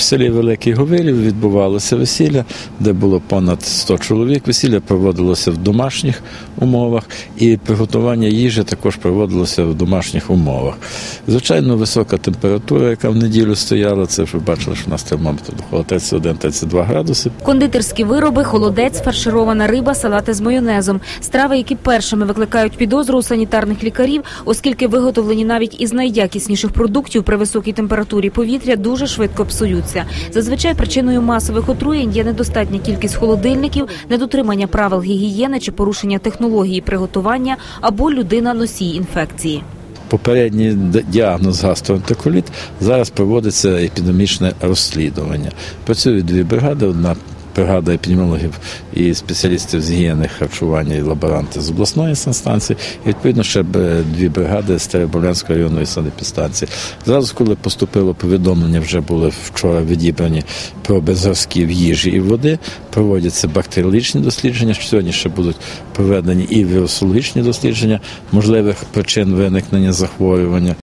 В селі Великий Говилів відбувалося весілля, де було понад 100 чоловік. Весілля проводилося в домашніх умовах, і приготування їжі також проводилося в домашніх умовах. Звичайно, висока температура, яка в неділю стояла, це вже бачили, що в нас термометр доходило 31-32 градуси. Кондитерські вироби, холодець, фарширована риба, салати з майонезом. Страви, які першими викликають підозру у санітарних лікарів, оскільки виготовлені навіть із найякісніших продуктів при високій температурі повітря дуже швидко псуються. Зазвичай причиною масових отруєнь є недостатня кількість холодильників, недотримання правил гігієни чи порушення технології приготування або людина носій інфекції. Попередній діагноз гастроентеколіт, Зараз проводиться епідемічне розслідування. Працюють дві бригади. Одна бригада епідеміологів і спеціалістів з гігієни харчування і лаборанти з обласної санстанції, і відповідно ще дві бригади з Теребовлянської районної санепідстанції. Зараз, коли поступило повідомлення, вже були вчора відібрані проби зразків їжі і води, проводяться бактеріологічні дослідження. Сьогодні ще будуть проведені і вірусологічні дослідження можливих причин виникнення захворювання.